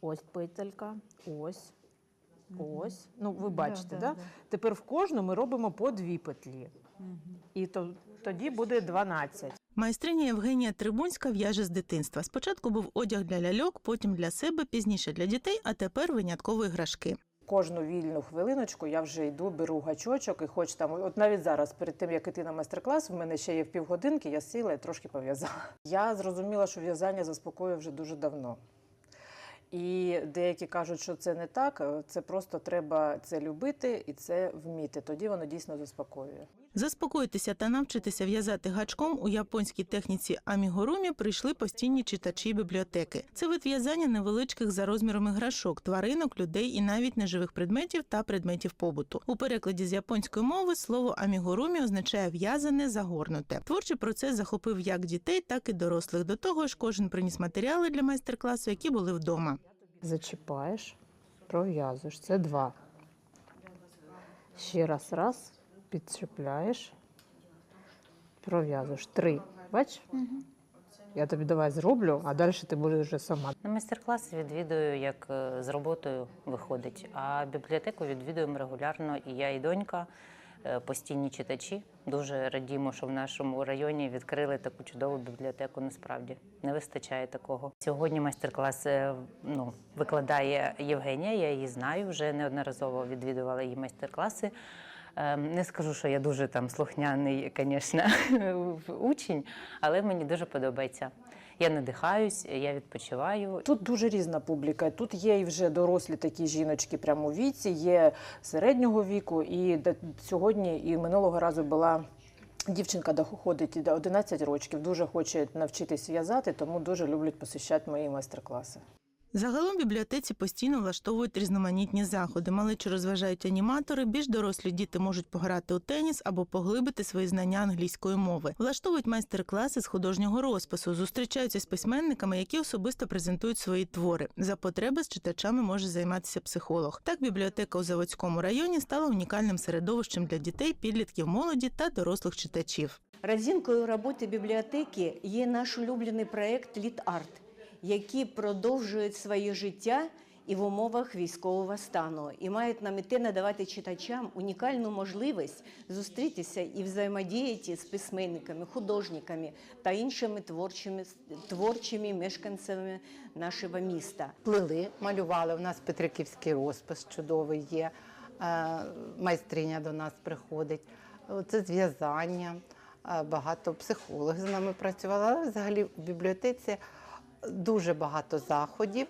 Ось петелька, ось, ось. Ну, ви бачите, да, да, да. Тепер в кожну ми робимо по дві петлі. І то, тоді буде 12. Майстриня Євгенія Трибунська в'яже з дитинства. Спочатку був одяг для ляльок, потім для себе, пізніше для дітей, а тепер винятково іграшки. Кожну вільну хвилиночку я вже йду, беру гачочок і хоч там, от навіть зараз, перед тим як іти на майстер-клас, в мене ще є півгодинки, я сіла і трошки пов'язала. Я зрозуміла, що в'язання заспокоює вже дуже давно. І деякі кажуть, що це не так, це просто треба це любити і це вміти. Тоді воно дійсно заспокоює. Заспокоїтися та навчитися в'язати гачком у японській техніці амігурумі прийшли постійні читачі бібліотеки. Це вид в'язання невеличких за розміром іграшок, тваринок, людей і навіть неживих предметів та предметів побуту. У перекладі з японської мови слово амігурумі означає в'язане, загорнуте. Творчий процес захопив як дітей, так і дорослих. До того ж, кожен приніс матеріали для майстер-класу, які були вдома. Зачіпаєш, пров'язуєш. Це два. Ще раз, раз, підчіпляєш, пров'язуєш. Три. Бач? Я тобі давай зроблю, а далі ти будеш вже сама. На майстер-класи відвідую, як е, з роботою виходить. А бібліотеку відвідуємо регулярно і я, і донька, постійні читачі. Дуже радімо, що в нашому районі відкрили таку чудову бібліотеку. Насправді не вистачає такого. Сьогодні майстер-клас е, ну, викладає Євгенія. Я її знаю, вже неодноразово відвідувала її майстер-класи. Е, Не скажу, що я дуже там слухняний, звісно, учень, але мені дуже подобається. Я надихаюсь, я відпочиваю. Тут дуже різна публіка. Тут є і вже дорослі такі жіночки прямо у віці, є середнього віку. І сьогодні і минулого разу була. Дівчинка доходить до 11 років, дуже хоче навчитись в'язати, тому дуже люблять посещати мої майстер-класи. Загалом бібліотеці постійно влаштовують різноманітні заходи. Малечі розважають аніматори, більш дорослі діти можуть пограти у теніс або поглибити свої знання англійської мови. Влаштовують майстер-класи з художнього розпису, зустрічаються з письменниками, які особисто презентують свої твори. За потреби з читачами може займатися психолог. Так, бібліотека у Заводському районі стала унікальним середовищем для дітей, підлітків, молоді та дорослих читачів. Родзинкою роботи бібліотеки є наш улюблений проєкт «Літ-арт», який продовжує своє життя і в умовах військового стану, і мають на меті надавати читачам унікальну можливість зустрітися і взаємодіяти з письменниками, художниками та іншими творчими, творчими мешканцями нашого міста. плели, малювали. У нас Петриківський розпис чудовий є. Е, Майстриня до нас приходить. Це зв'язання. Е, Багато психологів з нами працювали. Але взагалі в бібліотеці дуже багато заходів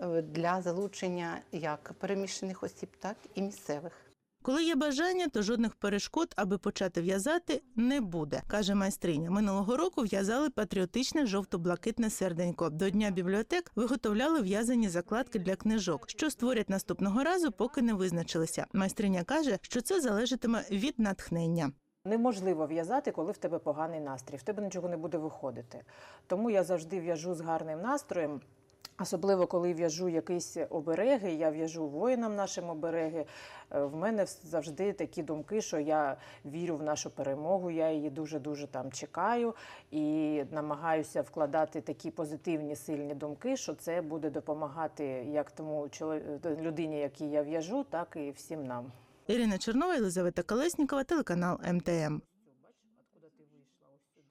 е, для залучення як переміщених осіб, так і місцевих. Коли є бажання, то жодних перешкод, аби почати в'язати, не буде, каже майстриня. Минулого року в'язали патріотичне жовто-блакитне серденько. До дня бібліотек виготовляли в'язані закладки для книжок. Що створять наступного разу, поки не визначилися. Майстриня каже, що це залежатиме від натхнення. Неможливо в'язати, коли в тебе поганий настрій, в тебе нічого не буде виходити. Тому я завжди в'яжу з гарним настроєм. Особливо, коли в'яжу якісь обереги, я в'яжу воїнам нашим обереги. Е, В мене завжди такі думки, що я вірю в нашу перемогу, я її дуже-дуже там чекаю і намагаюся вкладати такі позитивні, сильні думки, що це буде допомагати як тому людині, якій я в'яжу, так і всім нам. Ірина Чернова, Єлизавета Колеснікова, телеканал МТМ.